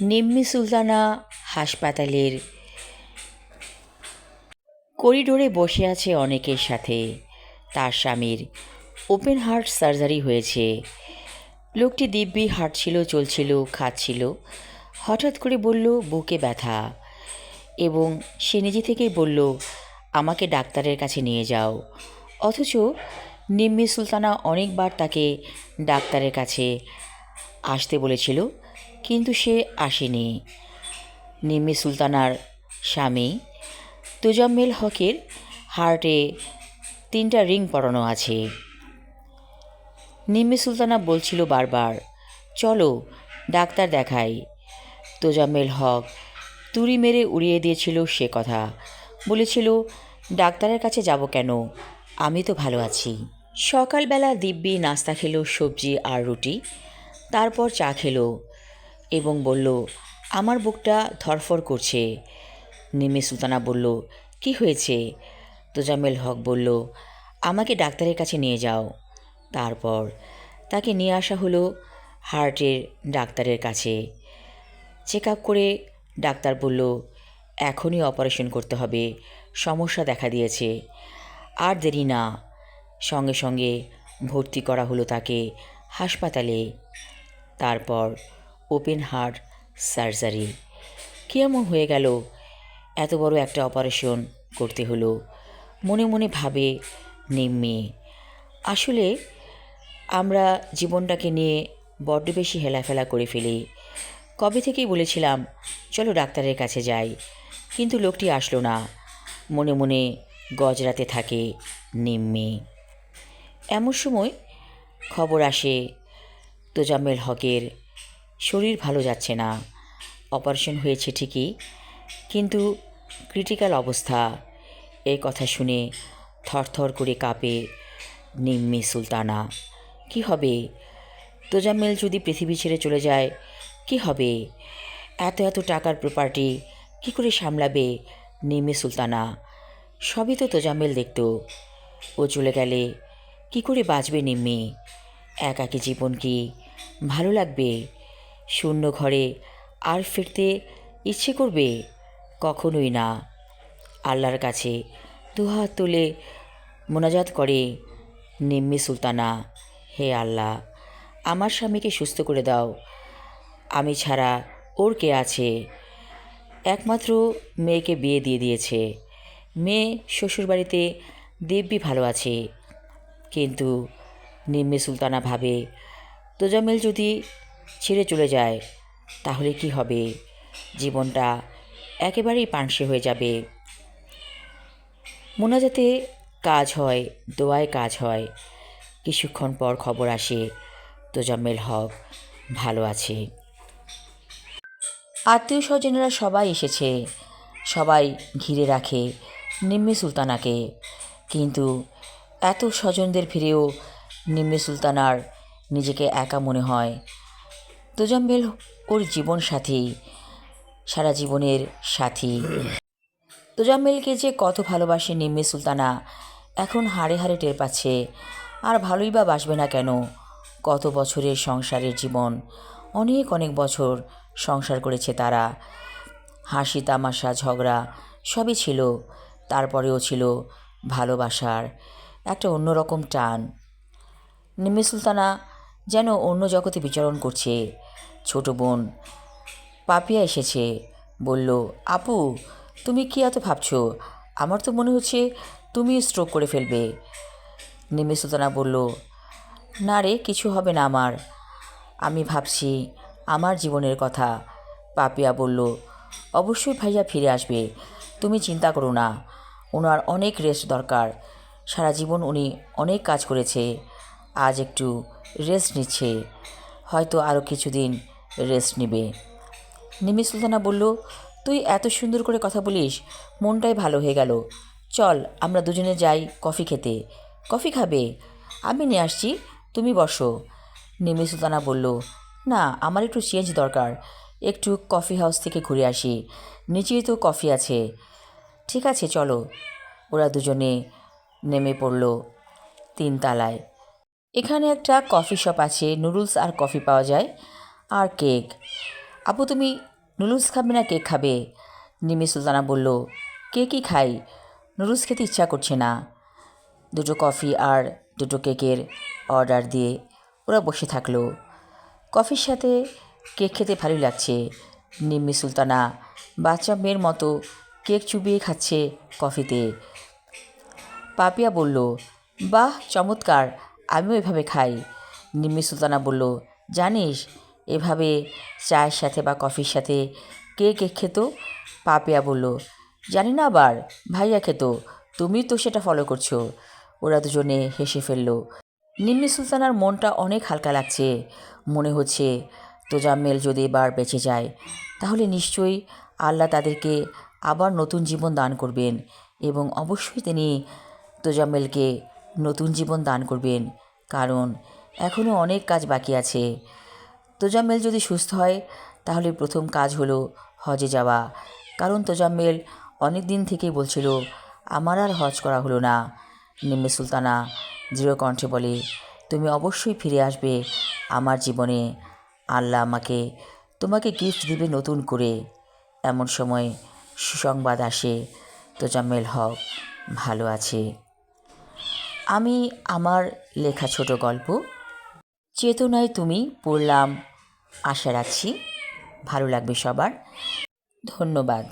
নিম্মি সুলতানা হাসপাতালের করিডোরে বসে আছে অনেকের সাথে। তার স্বামীর ওপেন হার্ট সার্জারি হয়েছে। লোকটি দিব্যি হাঁটছিল, চলছিল, খাচ্ছিল। হঠাৎ করে বলল, বুকে ব্যথা। এবং সে নিজে থেকেই বলল, আমাকে ডাক্তারের কাছে নিয়ে যাও। অথচ নিম্মি সুলতানা অনেকবার তাকে ডাক্তারের কাছে আসতে বলেছিল। কিন্তু সে আসেনি। নিম্মি সুলতানার স্বামী তোজাম্মেল হকের হার্টে তিনটা রিং পরানো আছে। নিম্মি সুলতানা বলছিল বারবার, চলো, ডাক্তার দেখাই। তোজাম্মেল হক তুড়ি মেরে উড়িয়ে দিয়েছিল সে কথা। বলেছিল, ডাক্তারের কাছে যাব কেন? আমি তো ভালো আছি। সকালবেলা দিব্যি নাস্তা খেলো, সবজি আর রুটি, তারপর চা খেলো। এবং বলল, আমার বুকটা ধরফর করছে। নিমি সুলতানা বলল, কি হয়েছে? তোজামেল হক বলল, আমাকে ডাক্তারের কাছে নিয়ে যাও। তারপর তাকে নিয়ে আসা হলো হার্টের ডাক্তারের কাছে। চেক আপ করে ডাক্তার বলল, এখনই অপারেশন করতে হবে, সমস্যা দেখা দিয়েছে, আর দেরি না। সঙ্গে সঙ্গে ভর্তি করা হলো তাকে হাসপাতালে। তারপর ওপেন হার্ট সার্জারি। কেমন হয়ে গেল। এত বড় একটা অপারেশন করতে হলো। মনে মনে ভাবে নিম্মি আসলে আমরা জীবনটাকে নিয়ে বড্ড বেশি হেলাফেলা করে ফেলি। কবে থেকেই বলেছিলাম, চলো ডাক্তারের কাছে যাই। কিন্তু লোকটি আসলো না। মনে মনে গজরাতে থাকে নিম্মি এমন সময় খবর আসে, তোজাম্মেল হকের শরীর ভালো যাচ্ছে না। অপারেশন হয়েছে ঠিকই, কিন্তু ক্রিটিক্যাল অবস্থা। এই কথা শুনে থরথর করে কাঁপে নিম্মি সুলতানা। কি হবে? তোজাম্মেল যদি পৃথিবী ছেড়ে চলে যায়, কি হবে? এত এত টাকার প্রপার্টি কি করে সামলাবে নিম্মি সুলতানা? সবই তো তোজাম্মেল দেখত। ও চলে গেলে কি করে বাঁচবে নিম্মি? একাকী জীবন কি ভালো লাগবে? শূন্য ঘরে আর ফিরতে ইচ্ছে করবে কখনোই না। আল্লাহর কাছে দুহাত তুলে মোনাজাত করে নিম্মি সুলতানা, হে আল্লাহ, আমার স্বামীকে সুস্থ করে দাও। আমি ছাড়া ওর কে আছে? একমাত্র মেয়েকে বিয়ে দিয়ে দিয়েছে। মেয়ে শ্বশুরবাড়িতে দিব্যি ভালো আছে। কিন্তু নিম্মি সুলতানা ভাবে, তোজামেল যদি ছেড়ে চলে যায়। তাহলে কি হবে? জীবনটা একেবারেই পানসে হয়ে যাবে। মোনাজাতে কাজ হয়, দোয়ায় কাজ হয়। কিছুক্ষণ পর খবর আসে, তোজাম্মেল হক ভালো আছে। আত্মীয় স্বজনেরা সবাই এসেছে। সবাই ঘিরে রাখে নিম্মি সুলতানাকে। কিন্তু এত স্বজনদের ফিরেও নিম্মি সুলতানার নিজেকে একা মনে হয়। তোজাম্মেল ওর জীবন সাথী, সারা জীবনের সাথী। তোজাম্মেলকে যে কত ভালোবাসে নিম্মি সুলতানা, এখন হাড়ে হাড়ে টের পাচ্ছে। আর ভালোই বা বাসবে না কেন? কত বছরের সংসারের জীবন, অনেক অনেক বছর সংসার করেছে তারা। হাসি, তামাশা, ঝগড়া সবই ছিল, তারপরেও ছিল ভালোবাসার একটা অন্যরকম টান। নিম্মি সুলতানা যেন অন্য জগতে বিচরণ করছে। ছোট বোন, পাপিয়া এসেছে। বলল, আপু, তুমি কি এত ভাবছ? আমার তো মনে হচ্ছে তুমি স্ট্রোক করে ফেলবে। নিমি সুলতানা বলল, না রে, কিছু হবে না আমার। আমি ভাবছি আমার জীবনের কথা। পাপিয়া বলল, অবশ্যই ভাইয়া ফিরে আসবে। তুমি চিন্তা করো না। ওনার অনেক রেস্ট দরকার। সারা জীবন উনি অনেক কাজ করেছে। আজ একটু রেস্ট নিচ্ছে। হয়তো আরও কিছুদিন রেস্ট নেবে। নিমি সুলতানা বলল, তুই এত সুন্দর করে কথা বলিস, মনটাই ভালো হয়ে গেল। চল, আমরা দুজনে যাই কফি খেতে। কফি খাবে? আমি নিয়ে আসছি, তুমি বসো। নিমি সুলতানা বলল, না, আমার একটু চেঞ্জ দরকার। একটু কফি হাউস থেকে ঘুরে আসি। নিচেই তো কফি আছে। ঠিক আছে, চলো। ওরা দুজনে নেমে পড়ল তিনতলায়। এখানে একটা কফি শপ আছে, নুডলস আর কফি পাওয়া যায়, আর কেক। আপু, তুমি নুডলস খাবে না কেক খাবে? নিমি সুলতানা বলল কেকই খাই নুডলস খেতে ইচ্ছা করছে না। দুটো কফি আর দুটো কেকের অর্ডার দিয়ে ওরা বসে থাকল। কফির সাথে কেক খেতে ভালোই লাগছে। নিম্মি সুলতানা বাচ্চা মেয়ের মতো কেক চুবিয়ে খাচ্ছে কফিতে। পাপিয়া বলল, বাহ, চমৎকার! আমিও এভাবে খাই। নিম্মি সুলতানা বলল, জানিস, এভাবে চায়ের সাথে বা কফির সাথে কে কেক খেত? পাপিয়া বলল, জানি না আবার, ভাইয়া খেত। তুমি তো সেটা ফলো করছ। ওরা দুজনে হেসে ফেলল। নিম্মি সুলতানার মনটা অনেক হালকা লাগছে। মনে হচ্ছে, তোজাম্মেল যদি এবার বেঁচে যায়, তাহলে নিশ্চয়ই আল্লাহ তাদেরকে আবার নতুন জীবন দান করবেন এবং অবশ্যই তিনি তোজাম্মেলকে নতুন জীবন দান করবেন, কারণ এখনও অনেক কাজ বাকি আছে। তোজাম্মেল যদি সুস্থ হয়, তাহলে প্রথম কাজ হলো হজে যাওয়া। কারণ তোজাম্মেল অনেক দিন থেকেই বলছিল, আমার আর হজ করা হলো না। নিম্মে সুলতানা দৃঢ় কণ্ঠে বলে, তুমি অবশ্যই ফিরে আসবে আমার জীবনে। আল্লাহ আমাকে, তোমাকে গিফট দিবে নতুন করে। এমন সময় সুসংবাদ আসে, তোজাম্মেল হক ভালো আছে। আমি আমার লেখা ছোট গল্প। চেতনায় তুমি পড়লাম আশা রাখছি। ভালো লাগবে সবার। ধন্যবাদ।